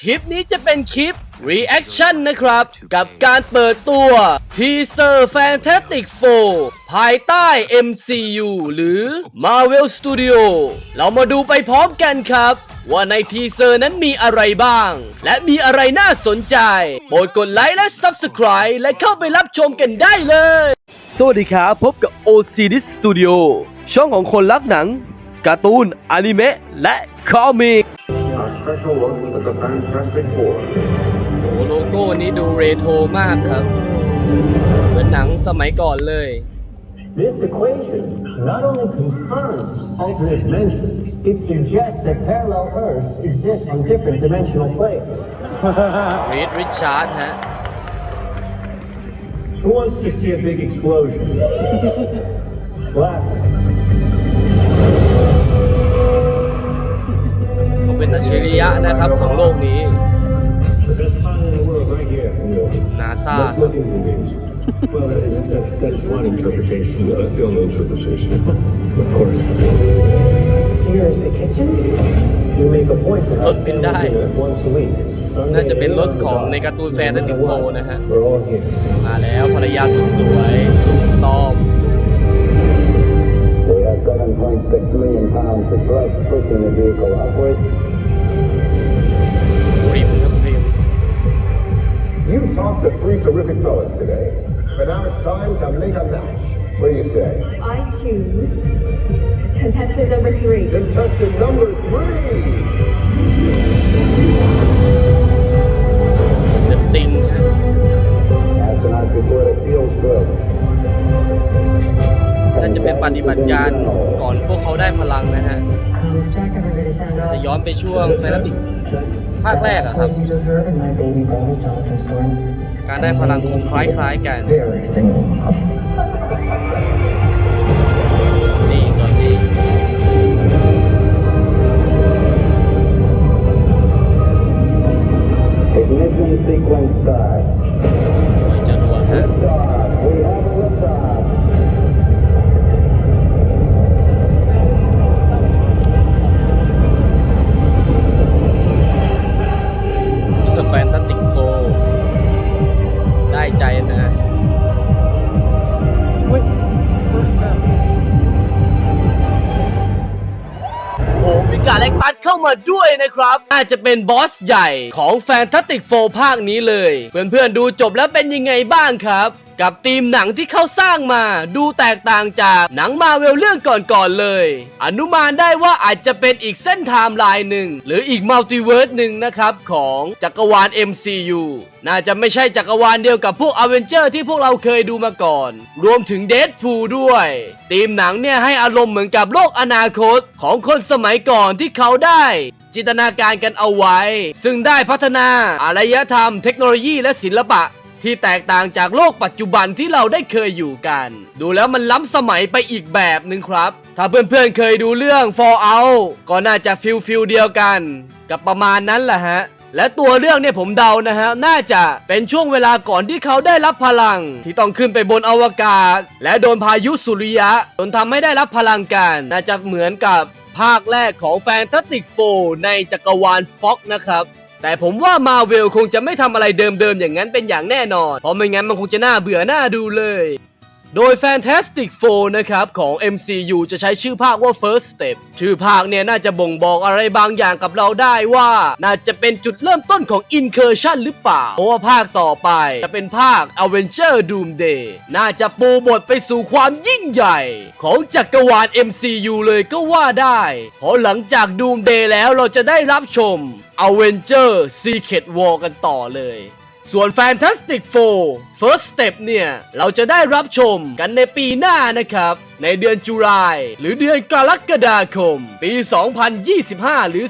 คลิปนี้จะเป็นคลิป reaction นะครับ กับการเปิดตัว teaser Fantastic Four ภายใต้ MCU หรือ Marvel Studio เรามาดูไปพร้อมกันครับ ว่าในทีเซอร์นั้นมีอะไรบ้าง และมีอะไรน่าสนใจ โปรดกดไลค์และ Subscribe และเข้าไปรับชมกันได้เลย สวัสดีครับ พบกับ OCD Studio ช่องของคนรักหนัง การ์ตูนอนิเมะและคอมิก special look at the Fantastic Four. โอ้โลโก้นี้ดูเรโทรมากครับ เหมือนหนังสมัยก่อนเลย This equation not only confirms alternate dimensions, it suggests that parallel Earths exist on different dimensional planes. รีดริชาร์ดฮะ Who wants to see a big explosion? Glasses. ยะนะครับของโลกนี้ The best pilot in the world right here. นาซา Let's look into these. Well, that is, that, that's one interpretation. but That's the only interpretation. of course. Here's the kitchen. You make a point to รถบินได้ have it once a week. น่าจะเป็นรถของในการ์ตูนแฟนตาติกโฟนะฮะ We're all here. มาแล้วภรรยาสุดสวยสุดสตอม We have 7.6 million pounds of thrust pushing the vehicle upward. Three terrific fellas today. But now it's time to make a match. What do you say? I choose contestant number three. Contestant number three. เดอะติงฮะ Astronauts report it feels good. น่าจะเป็นปฏิบัติการก่อนพวกเขาได้พลังนะฮะ Comms check, everybody stand จะ up. ย้อนไปช่วงแฟนตาติกภาคแรกอะครับ Voice you just heard in my baby brother Jonathan's story. การได้พลังคงคล้ายๆกัน Very single. นี่ก่อนนี้ Ignition sequence start. ารเล็กตัดเข้ามาด้วยนะครับน่าจะเป็นบอสใหญ่ของแฟนตาติกโฟภาคนี้เลย เพื่อนๆดูจบแล้วเป็นยังไงบ้างครับกับทีมหนังที่เขาสร้างมาดูแตกต่างจากหนังมาเวลเรื่องก่อนๆเลย อนุมานได้ว่าอาจจะเป็นอีกเส้นไทม์ไลน์หนึ่ง หรืออีกมัลติเวิร์สหนึ่งนะครับของจักรวาล MCU น่าจะไม่ใช่จักรวาลเดียวกับพวกอเวนเจอร์ที่พวกเราเคยดูมาก่อน รวมถึงเด p พูด้วยทีมหนังเนี่ยให้อารมณ์เหมือนกับโลกอนาคตของคนสมัยก่อนที่เขาได้จินตนาการกันเอาไว้ ซึ่งได้พัฒนาอารยธรรม เทคโนโลยีและศิลปะ ที่แตกต่างจากโลกปัจจุบันที่เราได้เคยอยู่กัน ดูแล้วมันล้ำสมัยไปอีกแบบหนึ่งครับ ถ้าเพื่อนๆเคยดูเรื่อง Fallout ก็น่าจะฟิลฟิลเดียวกัน กับประมาณนั้นแหละฮะและตัวเรื่องเนี่ยผมเดานะฮะ น่าจะเป็นช่วงเวลาก่อนที่เขาได้รับพลัง ที่ต้องขึ้นไปบนอวกาศ และโดนพายุสุริยะ จนทำให้ได้รับพลังกัน น่าจะเหมือนกับภาคแรกของแฟนตาติกโฟในจักรวาลฟ็อกนะครับ แต่ผมว่ามาเวลคงจะไม่ทำอะไรเดิมๆอย่างนั้นเป็นอย่างแน่นอน เพราะไม่งั้นมันคงจะน่าเบื่อหน้าดูเลย โดย Fantastic Four นะครับของ MCU จะใช้ชื่อภาคว่า First Step ชื่อภาคเนี่ยน่าจะบ่งบอกอะไรบางอย่างกับเราได้ว่า น่าจะเป็นจุดเริ่มต้นของ Incursion หรือเปล่า เพราะว่าภาคต่อไปจะเป็นภาค Avenger Doomsday น่าจะปูบทไปสู่ความยิ่งใหญ่ ของจักรวาล MCU เลยก็ว่าได้ เพราะหลังจาก Doomsday แล้วเราจะได้รับชม Avenger Secret War กันต่อเลย ส่วน Fantastic Four First Step เนี่ย เราจะได้รับชมกันในปีหน้านะครับ ในเดือนจุลายหรือเดือนกรกฎาคม ปี 2025 หรือ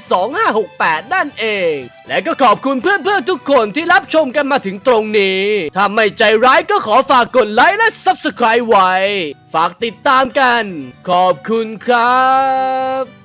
2568 นั่นเอง และก็ขอบคุณเพื่อนๆทุกคนที่รับชมกันมาถึงตรงนี้ ถ้าไม่ใจร้ายก็ขอฝากกดไลค์และ Subscribe ไว้ ฝากติดตามกัน ขอบคุณครับ